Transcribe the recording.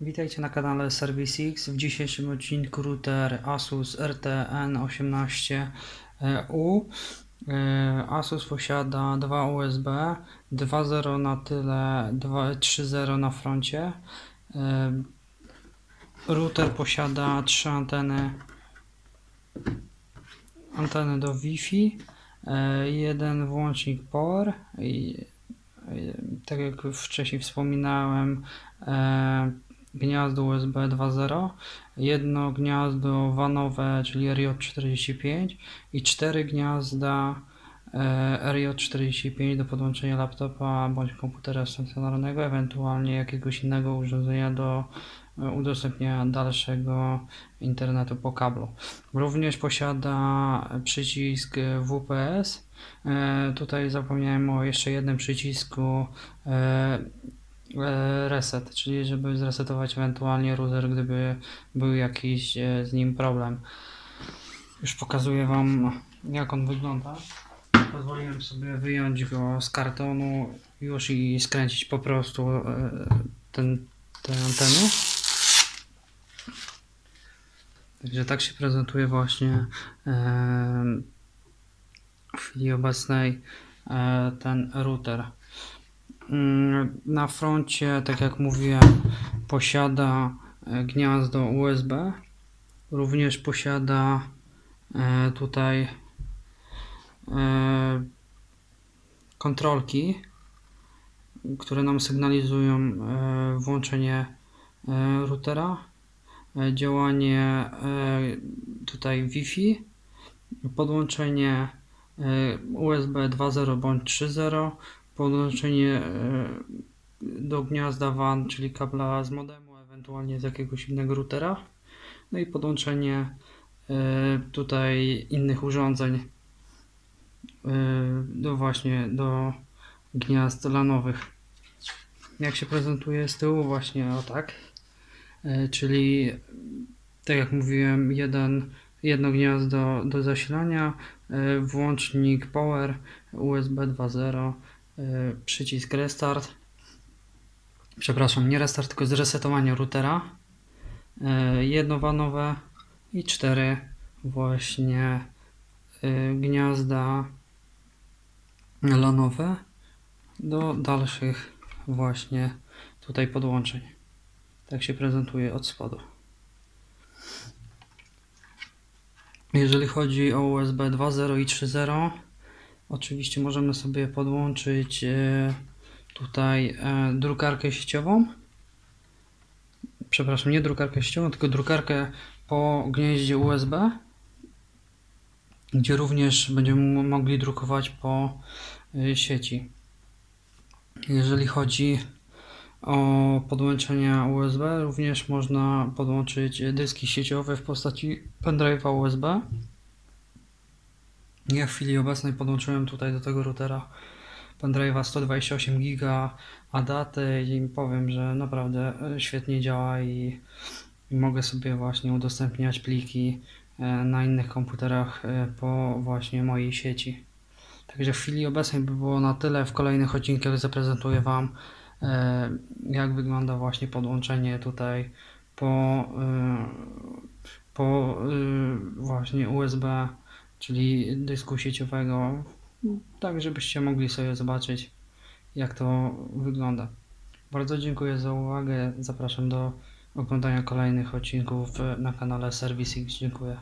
Witajcie na kanale ServiceX. W dzisiejszym odcinku router Asus RTN18U. E, Asus posiada dwa USB, 2.0 na tyle, 2 3.0 na froncie. E, Router posiada trzy anteny anteny do Wi-Fi, e, jeden włącznik power i e, tak jak wcześniej wspominałem, e, gniazdo USB 2.0, jedno gniazdo WANowe, czyli RJ45 i cztery gniazda e, RJ45 do podłączenia laptopa bądź komputera stacjonarnego, ewentualnie jakiegoś innego urządzenia do e, udostępniania dalszego internetu po kablu. Również posiada przycisk WPS. E, Tutaj zapomniałem o jeszcze jednym przycisku reset, czyli żeby zresetować ewentualnie router, gdyby był jakiś e, z nim problem. Już pokazuję Wam jak on wygląda. Pozwoliłem sobie wyjąć go z kartonu już i skręcić po prostu e, ten, te anteny. Także tak się prezentuje właśnie e, w chwili obecnej ten router. Mm, Na froncie, tak jak mówiłem, posiada e, gniazdo USB. Również posiada e, tutaj e, kontrolki, które nam sygnalizują włączenie routera, działanie tutaj Wi-Fi, podłączenie USB 2.0 bądź 3.0, podłączenie e, do gniazda WAN, czyli kabla z modemu, ewentualnie z jakiegoś innego routera, no i podłączenie e, tutaj innych urządzeń e, do właśnie do gniazd lanowych. Jak się prezentuje z tyłu właśnie o tak, czyli tak jak mówiłem, jeden, jedno gniazdo do zasilania, włącznik power, USB 2.0, e, przycisk restart, przepraszam, nie restart, tylko zresetowanie routera, e, jedno wanowe i cztery właśnie e, gniazda lanowe do dalszych właśnie tutaj podłączeń. Tak się prezentuje od spodu. Jeżeli chodzi o USB 2.0 i 3.0, oczywiście możemy sobie podłączyć e, tutaj e, drukarkę sieciową. Przepraszam, nie drukarkę sieciową, tylko drukarkę po gnieździe USB, gdzie również będziemy mogli drukować po e, sieci. Jeżeli chodzi o podłączenia USB, również można podłączyć dyski sieciowe w postaci pendrive'a USB. Ja w chwili obecnej podłączyłem tutaj do tego routera pendrive'a 128 GB ADATY i powiem, że naprawdę e, świetnie działa i, i mogę sobie właśnie udostępniać pliki e, na innych komputerach e, po właśnie mojej sieci. Także w chwili obecnej by było na tyle. W kolejnych odcinkach zaprezentuję Wam jak wygląda właśnie podłączenie tutaj po, po właśnie USB, czyli dysku sieciowego, tak żebyście mogli sobie zobaczyć jak to wygląda. Bardzo dziękuję za uwagę. Zapraszam do oglądania kolejnych odcinków na kanale ServiceX. Dziękuję.